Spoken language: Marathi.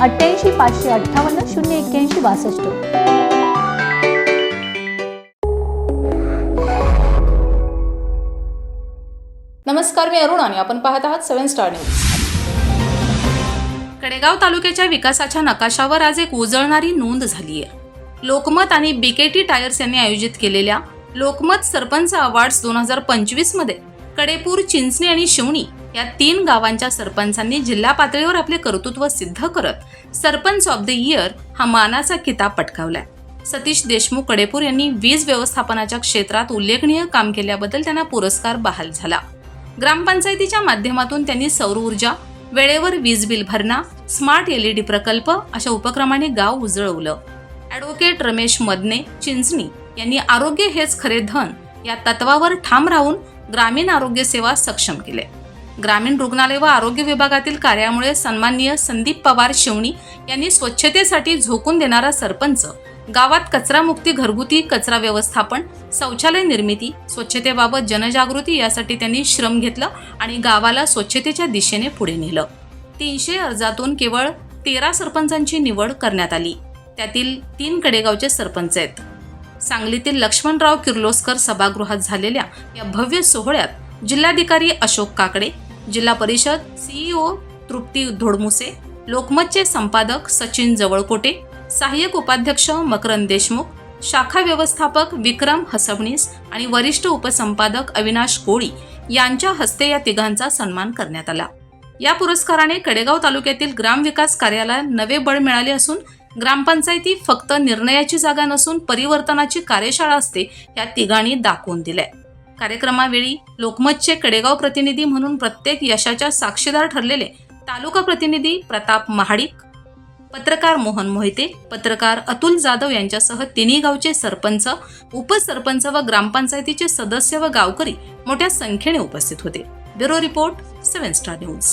अठ्ठ्याऐंशी पाचशे अठ्ठावन्न शून्य एक्क्याऐंशी बासष्ट. नमस्कार मी अरुण आणि आपण पाहत आहात सेव्हन स्टार न्यूज. कडेगाव तालुक्याच्या विकासाच्या नकाशावर आज एक उजळणारी नोंद झाली आहे लोकमत आणि बीकेटी टायर्स यांनी आयोजित केलेल्या लोकमत सरपंच अवॉर्ड्स दोन हजार पंचवीसमध्ये कडेपूर चिंचणी आणि शिवणी या तीन गावांच्या सरपंचांनी जिल्हा पातळीवर आपले कर्तृत्व सिद्ध करत सरपंच ऑफ द इयर हा मानाचा किताब पटकावलाय. सतीश देशमुख कडेपूर यांनी वीज व्यवस्थापनाच्या क्षेत्रात उल्लेखनीय काम केल्याबद्दल त्यांना पुरस्कार बहाल झाला. ग्रामपंचायतीच्या माध्यमातून त्यांनी सौर ऊर्जा वेळेवर वीज बिल भरणा स्मार्ट एलईडी प्रकल्प अशा उपक्रमाने गाव उजळवलं. ॲडव्होकेट रमेश मदने चिंचणी यांनी आरोग्य हेच खरे धन या तत्वावर ठाम राहून ग्रामीण आरोग्य सेवा सक्षम केले. ग्रामीण रुग्णालय व आरोग्य विभागातील कार्यामुळे सन्माननीय संदीप पवार शिवणी यांनी स्वच्छतेसाठी झोकून देणारा सरपंच गावात कचरामुक्ती घरगुती कचरा व्यवस्थापन शौचालय निर्मिती स्वच्छतेबाबत जनजागृती यासाठी त्यांनी श्रम घेतलं आणि गावाला स्वच्छतेच्या दिशेने पुढे नेलं. तीनशे अर्जातून केवळ तेरा सरपंचांची निवड करण्यात आली. त्यातील तीन कडेगावचे सरपंच आहेत. सांगलीतील लक्ष्मणराव किर्लोस्कर सभागृहात झालेल्या या भव्य सोहळ्यात जिल्हाधिकारी अशोक काकडे जिल्हा परिषद सीईओ तृप्ती धोडमुसे लोकमतचे संपादक सचिन जवळकोटे सहाय्यक उपाध्यक्ष मकरंद देशमुख शाखा व्यवस्थापक विक्रम हसबणीस आणि वरिष्ठ उपसंपादक अविनाश कोळी यांच्या हस्ते या तिघांचा सन्मान करण्यात आला. या पुरस्काराने कडेगाव तालुक्यातील ग्रामविकास कार्याला नवे बळ मिळाले असून ग्रामपंचायती फक्त निर्णयाची जागा नसून परिवर्तनाची कार्यशाळा असते या तिघांनी दाखवून दिल्या. कार्यक्रमावेळी लोकमतचे कडेगाव प्रतिनिधी म्हणून प्रत्येक यशाच्या साक्षीदार ठरलेले तालुका प्रतिनिधी प्रताप महाडिक पत्रकार मोहन मोहिते पत्रकार अतुल जाधव यांच्यासह तिन्ही गावचे सरपंच उपसरपंच व ग्रामपंचायतीचे सदस्य व गावकरी मोठ्या संख्येने उपस्थित होते. Bureau report seven star news.